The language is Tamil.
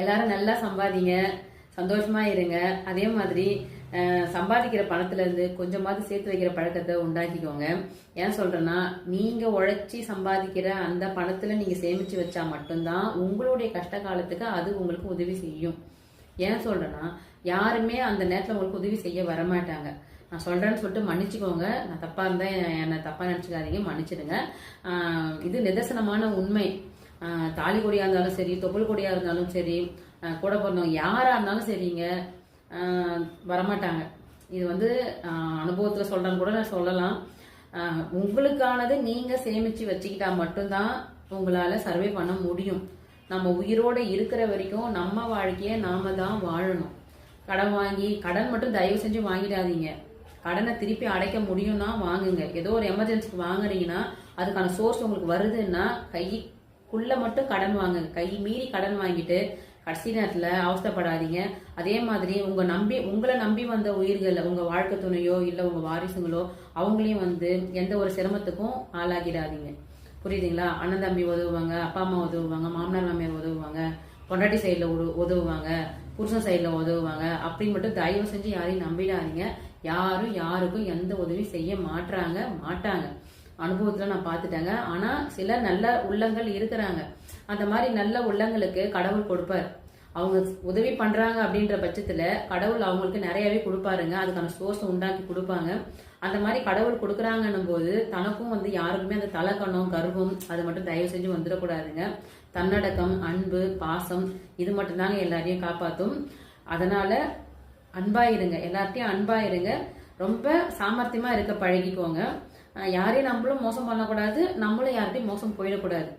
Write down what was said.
எல்லாரும் நல்லா சம்பாதிங்க சந்தோஷமா இருங்க. அதே மாதிரி சம்பாதிக்கிற பணத்துல இருந்து கொஞ்சமாவது சேர்த்து வைக்கிற பழக்கத்தை உண்டாக்கிக்கோங்க. ஏன் சொல்றேன்னா நீங்க உழைச்சி சம்பாதிக்கிற அந்த பணத்துல நீங்க சேமிச்சு வச்சா மட்டும்தான் உங்களுடைய கஷ்ட காலத்துக்கு அது உங்களுக்கு உதவி செய்யும். ஏன் சொல்றேன்னா யாருமே அந்த நேரத்துல உங்களுக்கு உதவி செய்ய வரமாட்டாங்க. நான் சொல்றேன்னு சொல்லிட்டு மன்னிச்சுக்கோங்க. நான் தப்பா இருந்தா என்னை தப்பா நினைச்சுக்காதீங்க. மன்னிச்சிடுங்க. இது நிதர்சனமான உண்மை. தாலி கொடியாக இருந்தாலும் சரி தொப்புள் கொடியாக இருந்தாலும் சரி கூட பிறந்தவங்க யாராக இருந்தாலும் சரிங்க. வரமாட்டாங்க. இது வந்து அனுபவத்தில் சொல்கிறேன்னு கூட நான் சொல்லலாம். உங்களுக்கானது நீங்கள் சேமித்து வச்சுக்கிட்டா மட்டும்தான் உங்களால் சர்வே பண்ண முடியும். நம்ம உயிரோட இருக்கிற வரைக்கும் நம்ம வாழ்க்கையை நாம தான் வாழணும். கடன் வாங்கி கடன் மட்டும் தயவு செஞ்சு வாங்கிடாதீங்க. கடனை திருப்பி அடைக்க முடியும்னா வாங்குங்க. ஏதோ ஒரு எமர்ஜென்சிக்கு வாங்குறீங்கன்னா அதுக்கான சோர்ஸ் உங்களுக்கு வருதுன்னா கை குள்ள மட்டும் கடன் வாங்குங்க. கை மீறி கடன் வாங்கிட்டு கடைசி நேரத்துல அவஸ்தைப்படாதீங்க. அதே மாதிரி உங்க நம்பி உங்களை நம்பி வந்த உயிர்கள் உங்க வாழ்க்கை துணையோ இல்ல உங்க வாரிசுங்களோ அவங்களையும் வந்து எந்த ஒரு சிரமத்துக்கும் ஆளாகிடாதீங்க. புரியுதுங்களா? அண்ணன் தம்பி உதவுவாங்க அப்பா அம்மா உதவுவாங்க மாமனார் மாமியார் உதவுவாங்க பொண்டாட்டி சைடில் உதவுவாங்க புருஷன் சைடில் உதவுவாங்க அப்படின்னு மட்டும் தயவு செஞ்சு யாரையும் நம்பிடாதீங்க. யாரும் யாருக்கும் எந்த உதவியும் செய்ய மாட்டாங்க மாட்டாங்க. அனுபவத்தில் நான் பார்த்துட்டேங்க. ஆனால் சில நல்ல உள்ளங்கள் இருக்கிறாங்க. அந்த மாதிரி நல்ல உள்ளங்களுக்கு கடவுள் கொடுப்பார். அவங்க உதவி பண்ணுறாங்க அப்படின்ற பட்சத்தில் கடவுள் அவங்களுக்கு நிறையவே கொடுப்பாருங்க. அதுக்கான சோர்ஸ் உண்டாக்கி கொடுப்பாங்க. அந்த மாதிரி கடவுள் கொடுக்குறாங்கன்னும் போது தனக்கும் வந்து யாருக்குமே அந்த தலைக்கணம் கர்வம் அது மட்டும் தயவு செஞ்சு வந்துடக்கூடாதுங்க. தன்னடக்கம் அன்பு பாசம் இது மட்டும்தாங்க எல்லாரையும் காப்பாற்றும் அதனால் அன்பாயிருங்க. எல்லார்ட்டையும் அன்பாயிருங்க. ரொம்ப சாமர்த்தியமாக இருக்க பழகிக்கோங்க. யாரையும் நம்மளும் மோசம் பண்ணக்கூடாது நம்மளும் யார்கிட்டயும் மோசம் போயிடக்கூடாது.